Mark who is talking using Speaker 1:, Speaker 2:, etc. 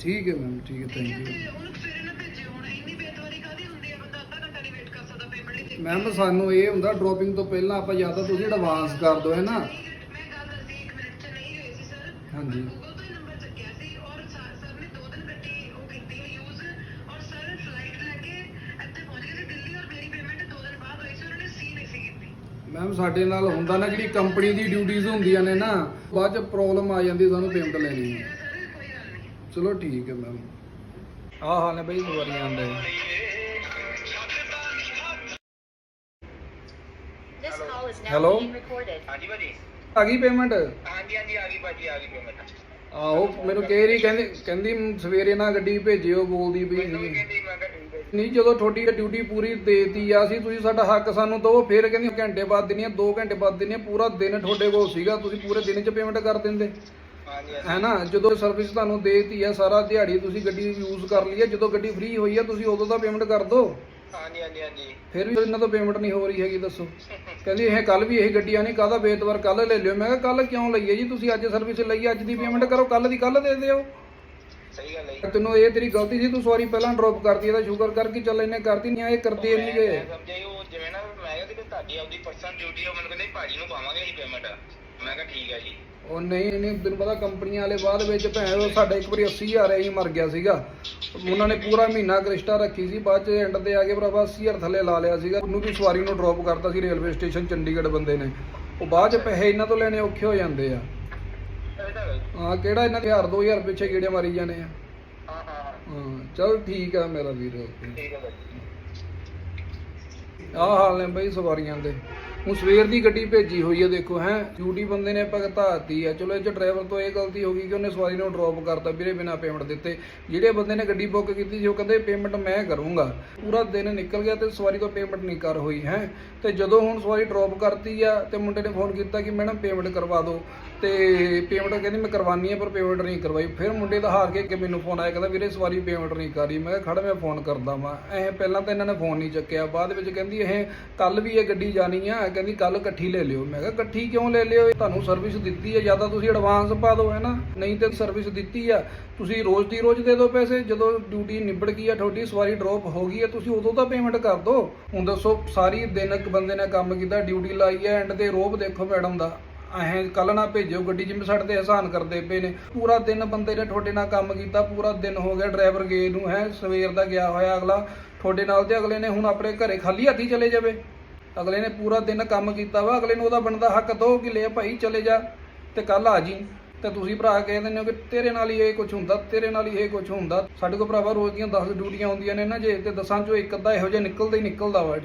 Speaker 1: ਠੀਕ ਹੈ ਮੈਮ ਠੀਕ ਹੈ ਥੈਂਕ ਯੂ
Speaker 2: ਤੇ ਉਹਨੂੰ ਸਵੇਰੇ ਨਾ ਭੇਜਿਓ ਹੁਣ ਇੰਨੀ ਬੇਤਵਾਰੀ ਕਾਦੀ ਹੁੰਦੀ ਹੈ? ਬੰਦਾ ਅੱਧਾ ਘੰਟਾ ਨਹੀਂ ਵੇਟ ਕਰ ਸਕਦਾ ਪੇਮੈਂਟ ਲਈ ਤੇ
Speaker 1: ਮੈਮ ਸਾਨੂੰ ਇਹ ਹੁੰਦਾ ਡ੍ਰੌਪਿੰਗ ਤੋਂ ਪਹਿਲਾਂ ਆਪਾਂ ਜਾਂ ਤਾਂ ਤੁਸੀਂ ਐਡਵਾਂਸ ਕਰ ਦਿਓ ਹੈ ਨਾ?
Speaker 2: ਮੈਂ ਗੱਲ ਦੱਸੀ 1 ਮਿੰਟ ਚ ਨਹੀਂ ਹੋਈ ਸੀ ਸਰ
Speaker 1: ਹਾਂਜੀ।
Speaker 2: ਗੂਗਲ ਤੋਂ ਹੀ ਨੰਬਰ ਚੱਕਿਆ ਸੀ ਔਰ ਸਰ ਸਰ ਨੇ ਦੋ ਦਿਨ ਗੱਡੀ ਉਹ ਕੀਤੀ ਹੈ ਯੂਜ਼ ਔਰ ਸਰ ਫਲਾਈਟ ਲੈ ਕੇ ਇੱਥੇ ਪਹੁੰਚ ਗਏ ਸੀ ਦਿੱਲੀ ਔਰ ਮੇਰੀ ਪੇਮੈਂਟ ਦੋ ਦਿਨ ਬਾਅਦ ਹੋਈ ਸੀ ਉਹਨਾਂ ਨੇ ਸੀ ਨਹੀਂ ਸੀ ਕੀਤੀ।
Speaker 1: ਮੈਮ ਸਾਡੇ ਨਾਲ ਹੁੰਦਾ ਨਾ ਜਿਹੜੀ ਕੰਪਨੀ ਦੀ ਡਿਊਟੀਆਂ ਹੁੰਦੀਆਂ ਨੇ ਨਾ ਬਾਅਦ ਚ ਪ੍ਰੋਬਲਮ ਆ ਜਾਂਦੀ ਸਾਨੂੰ ਪੇਮੈਂਟ ਲੈਣੀ। ਹੈ ਚਲੋ ਠੀਕ ਹੈ ਮੈਮ। ਆਹ ਹਾਲ ਨੇ ਬਈ ਸਵਾਰੀਆਂ ਆਂਦੇ
Speaker 3: This call is now
Speaker 1: Hello?
Speaker 3: being recorded.
Speaker 4: ਹਾਂਜੀ ਭਾਜੀ।
Speaker 1: ਆ ਗਈ ਪੇਮੈਂਟ
Speaker 4: ਹਾਂਜੀ ਹਾਂਜੀ ਆ ਗਈ ਭਾਜੀ ਆ ਗਈ ਪੇਮੈਂਟ
Speaker 1: ਆਹੋ ਮੈਨੂੰ ਕਹਿ ਰਹੀ ਕਹਿੰਦੀ ਕਹਿੰਦੀ ਸਵੇਰੇ ਨਾ ਗੱਡੀ ਭੇਜਿਓ ਬੋਲਦੀ ਪਈ
Speaker 4: ਮੈਨੂੰ ਵੀ
Speaker 1: ਸੀ।
Speaker 4: ਕਹਿੰਦੀ ਮੈਂ ਕਿਹਾ ਠੀਕ ਹੈ ਜੀ।
Speaker 1: ਨਹੀਂ ਜਦੋਂ ਤੁਹਾਡੀ ਡਿਊਟੀ ਪੂਰੀ ਦੇਤੀ ਆ ਸੀ ਤੁਸੀਂ ਸਾਡਾ ਹੱਕ ਸਾਨੂੰ ਦਿਓ ਫਿਰ ਕਹਿੰਦੀ ਘੰਟੇ ਬਾਅਦ ਦੇਣੀ ਆ 2 ਘੰਟੇ ਬਾਅਦ ਦੇਣੀ ਆ ਪੂਰਾ ਦਿਨ ਤੁਹਾਡੇ ਕੋਲ ਸੀਗਾ ਤੁਸੀਂ ਪੂਰੇ ਦਿਨ 'ਚ ਪੇਮੈਂਟ ਕਰ ਦਿੰਦੇ। ਹੈ ਨਾ ਜਦੋਂ ਸਰਵਿਸ ਤੁਹਾਨੂੰ ਦੇਤੀ ਆ ਸਾਰਾ ਦਿਹਾੜੀ ਤੁਸੀਂ ਗੱਡੀ ਯੂਜ਼ ਕਰ ਲਈ ਆ ਜਦੋਂ ਗੱਡੀ ਫ੍ਰੀ ਹੋਈ ਆ ਤੁਸੀਂ ਉਦੋਂ ਦਾ ਪੇਮੈਂਟ ਕਰ ਦਿਓ
Speaker 4: ਹਾਂਜੀ ਹਾਂਜੀ ਹਾਂਜੀ।
Speaker 1: ਫਿਰ ਵੀ ਇਹਨਾਂ ਤੋਂ ਪੇਮੈਂਟ ਨਹੀਂ ਹੋ ਰਹੀ ਹੈਗੀ ਦੱਸੋ। ਕਹਿੰਦੀ ਇਹ ਕੱਲ ਵੀ ਇਹ ਗੱਡੀ ਆਣੀ ਕਾਹਦਾ ਬੇਤਵਾਰ ਕੱਲ ਲੈ ਲਿਓ? ਮੈਂ ਕਿਹਾ ਕੱਲ ਕਿਉਂ ਲਈਏ ਜੀ? ਤੁਸੀਂ ਅੱਜ ਸਰਵਿਸ ਲਈ ਅੱਜ ਦੀ ਪੇਮੈਂਟ ਕਰੋ ਕੱਲ ਦੀ ਕੱਲ ਦੇ ਦਿਓ।
Speaker 4: ਸਹੀ ਗੱਲ ਹੈ।
Speaker 1: ਤੈਨੂੰ ਇਹ ਤੇਰੀ ਗਲਤੀ ਸੀ ਤੂੰ ਸਵਾਰੀ ਪਹਿਲਾਂ ਡ੍ਰੌਪ ਕਰਤੀ ਇਹਦਾ ਸ਼ੁਕਰ ਕਰ ਕਿ ਚੱਲ ਇਹਨੇ ਕਰਤੀ ਨਹੀਂ ਇਹ ਕਰਦੇ ਨਹੀਂ ਗਏ।
Speaker 4: ਜੀ ਉਹ ਜਿਵੇਂ ਨਾ ਮੈਂ ਕਿਹਾ ਕਿ ਤੁਹਾਡੀ ਆਪਦੀ ਪਰਸਨਲ ਡਿਊਟੀ ਆ ਮੈਨੂੰ ਕਹਿੰਦੇ ਭਾਜੀ ਨੂੰ ਪਾਵਾਂਗੇ ਅਸੀਂ ਪੇਮੈਂਟ ਮੈਂ ਕਿਹਾ ਠੀਕ ਹੈ ਜੀ।
Speaker 1: ਉਹ ਨਹੀਂ ਨਹੀਂ, ਤੈਨੂੰ ਪਤਾ ਕੰਪਨੀਆਂ ਵਾਲੇ ਬਾਅਦ ਵਿੱਚ ਭੈਣ, ਉਹ ਸਾਡਾ ਇੱਕ ਵਾਰੀ 80000 ਐਂ ਹੀ ਮਰ ਗਿਆ ਸੀਗਾ। ਉਹਨਾਂ ਨੇ ਪੂਰਾ ਮਹੀਨਾ ਕ੍ਰਿਸਟਾ ਰੱਖੀ ਸੀ, ਬਾਅਦ ਚ ਐਂਡ ਤੇ ਆ ਕੇ ਭਰਾਵਾ 80000 ਥੱਲੇ ਲਾ ਲਿਆ ਸੀਗਾ। ਉਹਨੂੰ ਵੀ ਸਵਾਰੀ ਨੂੰ ਡ੍ਰੌਪ ਕਰਤਾ ਸੀ ਰੇਲਵੇ ਸਟੇਸ਼ਨ ਚੰਡੀਗੜ੍ਹ ਬੰਦੇ ਨੇ। ਉਹ ਬਾਅਦ ਚ ਪੈਸੇ ਇਹਨਾਂ ਤੋਂ ਲੈਣੇ ਔਖੇ ਹੋ ਜਾਂਦੇ ਆ।
Speaker 4: ਹਾਂ,
Speaker 1: ਕਿਹੜਾ ਇਹਨਾਂ ਦੇ 1000 2000 ਪਿੱਛੇ ਕੀੜੇ ਮਾਰੀ ਜਾਣੇ ਆ।
Speaker 4: ਹਾਂ
Speaker 1: ਹਾਂ ਚਲ ਠੀਕ ਆ ਮੇਰਾ ਵੀਰ
Speaker 4: ਠੀਕ ਹੈ ਭਾਜੀ
Speaker 1: ਆਹ ਹਾਲ ਨੇ ਬਈ ਸਵਾਰੀਆਂ ਦੇ। ਹੁਣ ਸਵੇਰ ਦੀ ਗੱਡੀ ਭੇਜੀ ਹੋਈ ਹੈ ਦੇਖੋ, ਹੈ। ਡਿਊਟੀ ਬੰਦੇ ਨੇ ਭਗਤਾਤੀ ਆ। ਚਲੋ, ਇਹ ਚ ਡਰਾਈਵਰ ਤੋਂ ਇਹ ਗਲਤੀ ਹੋ ਗਈ ਕਿ ਉਹਨੇ ਸਵਾਰੀ ਨੂੰ ਡ੍ਰੌਪ ਕਰਤਾ ਵੀਰੇ ਬਿਨਾ ਪੇਮੈਂਟ ਦਿੱਤੇ। ਜਿਹੜੇ ਬੰਦੇ ਨੇ ਗੱਡੀ ਬੁੱਕ ਕੀਤੀ ਸੀ, ਉਹ ਕਹਿੰਦੇ ਪੇਮੈਂਟ ਮੈਂ ਕਰੂੰਗਾ। ਪੂਰਾ ਦਿਨ ਨਿਕਲ ਗਿਆ ਤੇ ਸਵਾਰੀ ਤੋਂ ਪੇਮੈਂਟ ਨਹੀਂ ਕਰ ਹੋਈ, ਹੈ। ਤੇ ਜਦੋਂ ਹੁਣ ਸਵਾਰੀ ਡ੍ਰੌਪ ਕਰਤੀ ਆ, ਤੇ ਮੁੰਡੇ ਨੇ ਫੋਨ ਕੀਤਾ ਕਿ ਮੈਡਮ ਪੇਮੈਂਟ ਕਰਵਾ ਦਿਓ। ਤੇ ਪੇਮੈਂਟ ਕਹਿੰਦੀ ਮੈਂ ਕਰਵਾਨੀ ਹੈ ਪਰ ਪੇਮੈਂਟ ਨਹੀਂ ਕਰਵਾਈ। ਫਿਰ ਮੁੰਡੇ ਦਾ ਹਾਰ ਕੇ ਕਿ ਮੈਨੂੰ ਫੋਨ ਆਇਆ, ਕਹਿੰਦਾ, ਵੀਰੇ ਸਵਾਰੀ ਪੇਮੈਂਟ ਨਹੀਂ ਕਰੀ। ਮੈਂ ਕਿਹਾ, ਖੜ, ਮੈਂ ਫੋਨ ਕਰਦਾ ਵਾਂ। ਐ ਪਹਿਲਾਂ ਤਾਂ ਇਹਨਾਂ ਨੇ ਫੋਨ ਨਹੀਂ ਚੱਕਿਆ। ਬਾਅਦ ਵਿੱਚ ਕਹਿੰਦੀ, ਇਹ ਕੱਲ ਵੀ ਇਹ ਗੱਡੀ ਜਾਣੀ ਆ। ਕਹਿੰਦੀ ਕੱਲ ਇਕੱਠੀ ਲੈ ਲਿਓ। ਮੈਂ ਕਿਹਾ, ਇਕੱਠੀ ਕਿਉਂ ਲੈ ਲਿਓ? ਤੁਹਾਨੂੰ ਸਰਵਿਸ ਦਿੱਤੀ ਹੈ ਜਾਂ ਤਾਂ ਤੁਸੀਂ ਐਡਵਾਂਸ ਪਾ ਦਿਓ, ਹੈ ਨਾ? ਨਹੀਂ ਤੇ ਸਰਵਿਸ ਦਿੱਤੀ ਆ। ਤੁਸੀਂ ਰੋਜ਼ ਦੀ ਰੋਜ਼ ਦੇ ਦਿਓ ਪੈਸੇ। ਜਦੋਂ ਡਿਊਟੀ ਨਿਬੜ ਗਈ ਆ, ਤੁਹਾਡੀ ਸਵਾਰੀ ਡ੍ਰੌਪ ਹੋ ਗਈ ਆ, ਤੁਸੀਂ ਉਦੋਂ ਤਾਂ ਪੇਮੈਂਟ ਕਰ ਦਿਓ। ਹੁਣ ਦੱਸੋ, ਸਾਰੀ ਦਿਨ ਇੱਕ ਬੰਦੇ ਨੇ ਕੰਮ ਕੀਤਾ ਡਿਊਟੀ ਲਾਈ ਹੈ ਐਂਡ ਤੇ ਰੋਬ ਦੇਖੋ ਮੈਡਮ ਦਾ। ਐਂ ਕੱਲ ਨਾ ਭੇਜਿਓ, ਗੱਡੀ ਜਿਵੇਂ ਸਾਡੇ ਤੇ ਆਸਾਨ ਕਰਦੇ ਪਏ ਨੇ। ਪੂਰਾ ਦਿਨ ਬੰਦੇ ਨੇ ਤੁਹਾਡੇ ਨਾਲ ਕੰਮ ਕੀਤਾ, ਪੂਰਾ ਦਿਨ ਹੋ ਗਿਆ ਡਰਾਈਵਰ ਗਏ ਨੂੰ, ਹੈ, ਸਵੇਰ ਦਾ ਗਿਆ ਹੋਇਆ ਅਗਲਾ। ਤੁਹਾਡੇ ਨਾਲ ਤੇ ਅਗਲੇ ਨੇ ਹੁਣ ਆਪਣੇ ਘਰੇ ਖਾਲੀ ਹੱਥੀ ਚਲੇ ਜਾਵੇ। ਅਗਲੇ ਨੇ ਪੂਰਾ ਦਿਨ ਕੰਮ ਕੀਤਾ ਵਾ, ਅਗਲੇ ਨੂੰ ਉਹਦਾ ਬਣਦਾ ਹੱਕ ਦੋ ਕਿ ਲੈ ਭਾਈ ਚਲੇ ਜਾ ਤੇ ਕੱਲ ਆ ਜੀ। ਤੇ ਤੁਸੀਂ ਭਰਾ ਕਹਿ ਦਿੰਦੇ ਹੋ ਕਿ ਤੇਰੇ ਨਾਲ ਹੀ ਇਹ ਕੁਝ ਹੁੰਦਾ, ਤੇਰੇ ਨਾਲ ਹੀ ਇਹ ਕੁਝ ਹੁੰਦਾ। ਸਾਡੇ ਕੋਲ ਭਰਾਵਾ ਰੋਜ਼ ਦੀਆਂ 10 ਡਿਊਟੀਆਂ ਹੁੰਦੀਆਂ ਨੇ ਨਾ ਜੇ ਤੇ 10 ਚੋਂ ਇੱਕ ਅੱਧਾ ਇਹੋ ਜਿਹਾ ਨਿਕਲਦਾ ਹੀ ਨਿਕਲਦਾ ਵਾ।